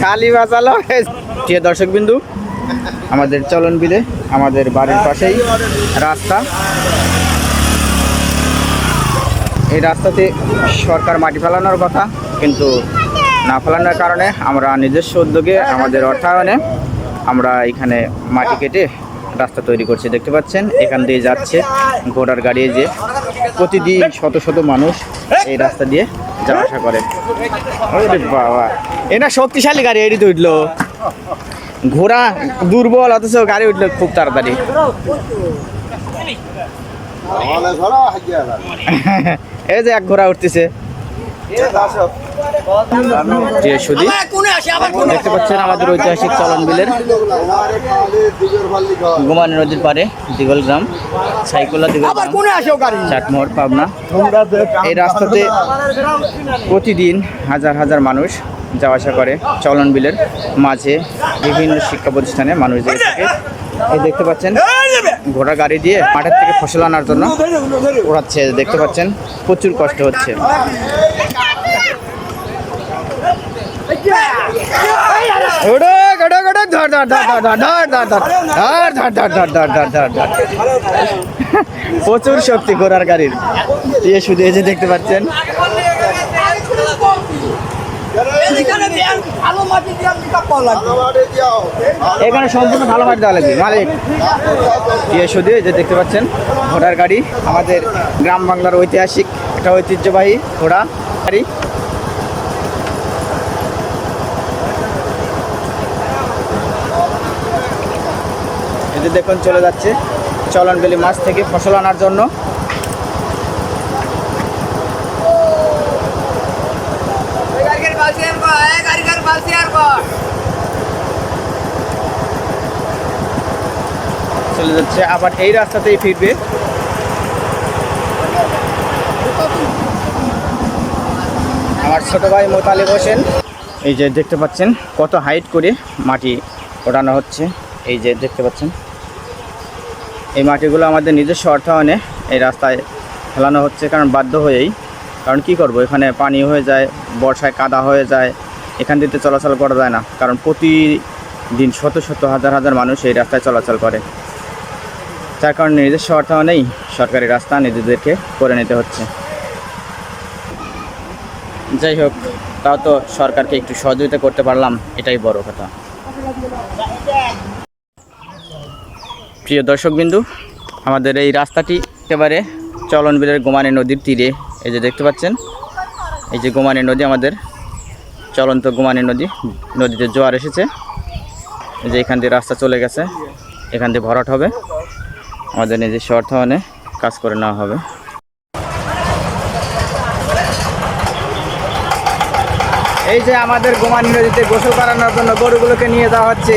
খালি বাঁচালো প্রিয় দর্শক বিন্দু আমাদের চলন বিলে আমাদের বাড়ির পাশেই রাস্তা। এই রাস্তাতে সরকার মাটি ফেলানোর কথা, কিন্তু না ফেলানোর কারণে আমরা নিজস্ব উদ্যোগে আমাদের অর্থায়নে আমরা এখানে মাটি কেটে রাস্তা তৈরি করছি। দেখতে পাচ্ছেন, এখান দিয়ে যাচ্ছে ঘোড়ার গাড়ি যে প্রতিদিন শত শত মানুষ এই রাস্তা দিয়ে বাবা। এটা শক্তিশালী গাড়ি এটি তো উঠল। ঘোড়া দুর্বল অথচ গাড়ি উঠল খুব তাড়াতাড়ি। এই যে এক ঘোড়া উঠতেছে। যে সুদি দেখতে পাচ্ছেন আমাদের ঐতিহাসিক চলন বিলের গুমানি নদীর পারে দিগল গ্রাম সাইকুলা দিগল চাটমোহর পাবনা। এই রাস্তাতে প্রতিদিন হাজার হাজার মানুষ যাওয়া আসা করে চলন বিলের মাঝে বিভিন্ন শিক্ষা প্রতিষ্ঠানে মানুষ যেয়ে থাকে। এই দেখতে পাচ্ছেন ঘোড়া গাড়ি দিয়ে মাঠের থেকে ফসল আনার জন্য ওড়াচ্ছে দেখতে পাচ্ছেন প্রচুর কষ্ট হচ্ছে। প্রচুর শক্তি ঘোড়ার গাড়ির দিয়ে শুধু যে দেখতে পাচ্ছেন এখানে সম্পূর্ণ ভালো মাটি দেওয়া লাগবে মালিক দিয়ে শুধু যে দেখতে পাচ্ছেন ঘোড়ার গাড়ি আমাদের গ্রাম বাংলার ঐতিহাসিক একটা ঐতিহ্যবাহী ঘোড়া গাড়ি এই যে দেখুন চলে যাচ্ছে চলনবেলি মাছ থেকে ফসল আনার জন্য। চলে যাচ্ছে আবার এই রাস্তাতেই ফিরবে। আমার ছোট ভাই মোতালেব হোসেন এই যে দেখতে পাচ্ছেন কত হাইট করে মাটি ওঠানো হচ্ছে। এই যে দেখতে পাচ্ছেন। এই মাটিগুলো আমাদের নিজস্ব অর্থায়নে এই রাস্তায় ফেলানো হচ্ছে কারণ বাধ্য হয়েই। কারণ কি করব? এখানে পানি হয়ে যায়, বর্ষায় কাদা হয়ে যায়, এখান দিয়ে চলাচল করা যায় না। কারণ প্রতিদিন শত শত হাজার হাজার মানুষ এই রাস্তায় চলাচল করে। যার কারণে নিজস্ব অর্থায়নেই সরকারি রাস্তা নিজেদেরকে করে নিতে হচ্ছে। যাই হোক, তাও তো সরকারকে একটু সহযোগিতা করতে পারলাম, এটাই বড় কথা। প্রিয় দর্শকবিন্দু, আমাদের এই রাস্তাটি একেবারে চলনবিলের গোমানি নদীর তীরে এই যে দেখতে পাচ্ছেন, এই যে গোমানি নদী আমাদের চলন্ত গোমানি নদী, নদীতে জোয়ার এসেছে, এই যে এখান দিয়ে রাস্তা চলে গেছে, এখান দিয়ে ভরাট হবে, আমাদের নিজস্ব অর্থায়নে কাজ করে নেওয়া হবে। এই যে আমাদের গোমানি নদীতে গোসল করানোর জন্য গরুগুলোকে নিয়ে যাওয়া হচ্ছে।